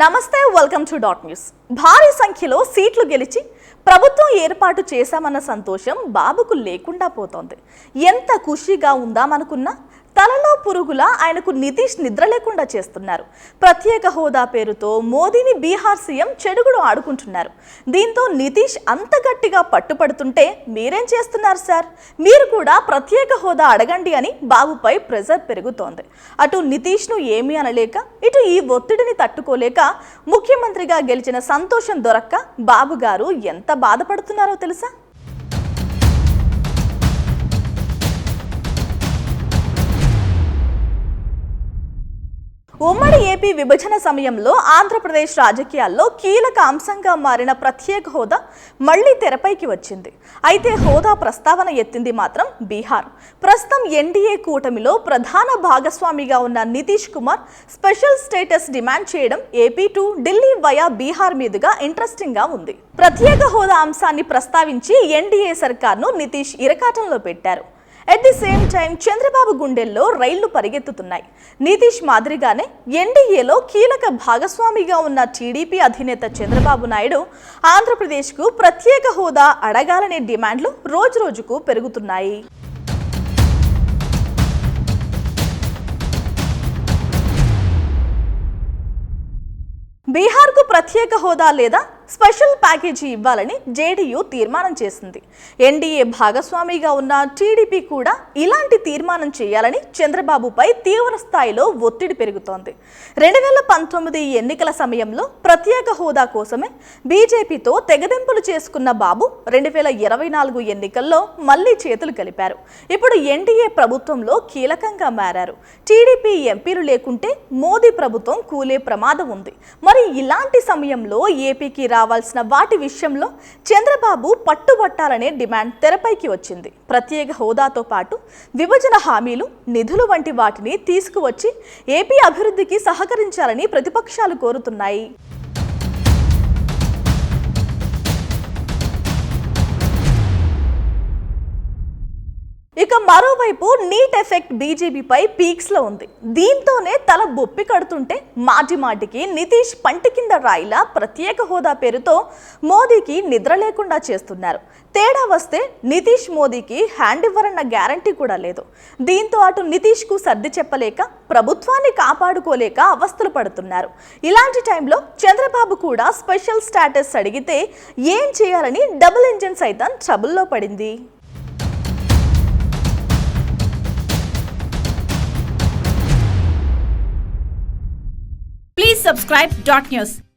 నమస్తే welcome to dot news భారీ సంఖ్యలో సీట్లు గెలిచి ప్రభుత్వం ఏర్పాటు చేశామన్న సంతోషం బాబుకు లేకుండా పోతోంది. ఎంత ఖుషీగా ఉందామనుకున్నా తలలో పురుగులా ఆయనకు నితీష్ నిద్ర లేకుండా చేస్తున్నారు. ప్రత్యేక హోదా పేరుతో మోదీని బీహార్ సీఎం చెడుగుడు ఆడుకుంటున్నారు. దీంతో నితీష్ అంత గట్టిగా పట్టుపడుతుంటే మీరేం చేస్తున్నారు సార్? మీరు కూడా ప్రత్యేక హోదా అడగండి అని బాబుపై ప్రెజర్ పెరుగుతోంది. అటు నితీష్ను ఏమీ అనలేక ఇటు ఈ ఒత్తిడిని తట్టుకోలేక ముఖ్యమంత్రిగా గెలిచిన సంతోషం దొరక్క బాబు గారు ఎంత బాధపడుతున్నారో తెలుసా? ఉమ్మడి ఏపీ విభజన సమయంలో ఆంధ్రప్రదేశ్ రాజకీయాల్లో కీలక అంశంగా మారిన ప్రత్యేక హోదా మళ్ళీ తెరపైకి వచ్చింది. అయితే హోదా ప్రస్తావన ఎత్తింది మాత్రం బీహార్. ప్రస్తుతం ఎన్డీఏ కూటమిలో ప్రధాన భాగస్వామిగా ఉన్న Nitish Kumar special status demand చేయడం AP to Delhi via Bihar మీదుగా ఇంట్రెస్టింగ్గా ఉంది. ప్రత్యేక హోదా అంశాన్ని ప్రస్తావించి ఎన్డీఏ సర్కార్ను నితీష్ ఇరకాటంలో పెట్టారు. At the same time Chandrababu గుండెల్లో రైళ్ళు పరిగెత్తుతున్నాయి. నితీష్ మాదిరిగానే ఎన్డీఏలో కీలక భాగస్వామిగా ఉన్న టీడీపీ అధినేత చంద్రబాబు నాయుడు ఆంధ్రప్రదేశ్కు ప్రత్యేక హోదా అడగాలనే డిమాండ్లు రోజురోజుకు పెరుగుతున్నాయి. బీహార్కు ప్రత్యేక హోదా లేదా? స్పెషల్ ప్యాకేజీ ఇవ్వాలని జేడీయూ తీర్మానం చేసింది. ఎన్డీఏ భాగస్వామిగా ఉన్న టీడీపీ కూడా ఇలాంటి తీర్మానం చేయాలని చంద్రబాబుపై తీవ్ర స్థాయిలో ఒత్తిడి పెరుగుతోంది. రెండు వేల పంతొమ్మిది ఎన్నికల సమయంలో ప్రత్యేక హోదా కోసమే బీజేపీతో తెగదెంపులు చేసుకున్న బాబు రెండు వేల ఇరవై నాలుగు ఎన్నికల్లో మళ్ళీ చేతులు కలిపారు. ఇప్పుడు ఎన్డీఏ ప్రభుత్వంలో కీలకంగా మారారు. టీడీపీ ఎంపీలు లేకుంటే మోదీ ప్రభుత్వం కూలే ప్రమాదం ఉంది. మరి ఇలాంటి సమయంలో ఏపీకి రావాల్సిన వాటి విషయంలో చంద్రబాబు పట్టుబట్టాలనే డిమాండ్ తెరపైకి వచ్చింది. ప్రత్యేక హోదాతో పాటు విభజన హామీలు నిధులు వంటి వాటిని తీసుకువచ్చి ఏపీ అభివృద్ధికి సహకరించాలని ప్రతిపక్షాలు కోరుతున్నాయి. ఇక మరోవైపు నీట్ ఎఫెక్ట్ బీజేపీపై పీక్స్లో ఉంది. దీంతోనే తల బొప్పి కడుతుంటే మాటి మాటికి నితీష్ పంటి కింద రాయిలా ప్రత్యేక హోదా పేరుతో మోదీకి నిద్ర లేకుండా చేస్తున్నారు. తేడా వస్తే నితీష్ మోదీకి హ్యాండ్ ఇవ్వరన్న గ్యారంటీ కూడా లేదు. దీంతో అటు నితీష్కు సర్ది చెప్పలేక ప్రభుత్వాన్ని కాపాడుకోలేక అవస్థలు పడుతున్నారు. ఇలాంటి టైంలో చంద్రబాబు కూడా స్పెషల్ స్టాటస్ అడిగితే ఏం చేయాలని డబుల్ ఇంజిన్ సైతం ట్రబుల్లో పడింది. Subscribe Dot News.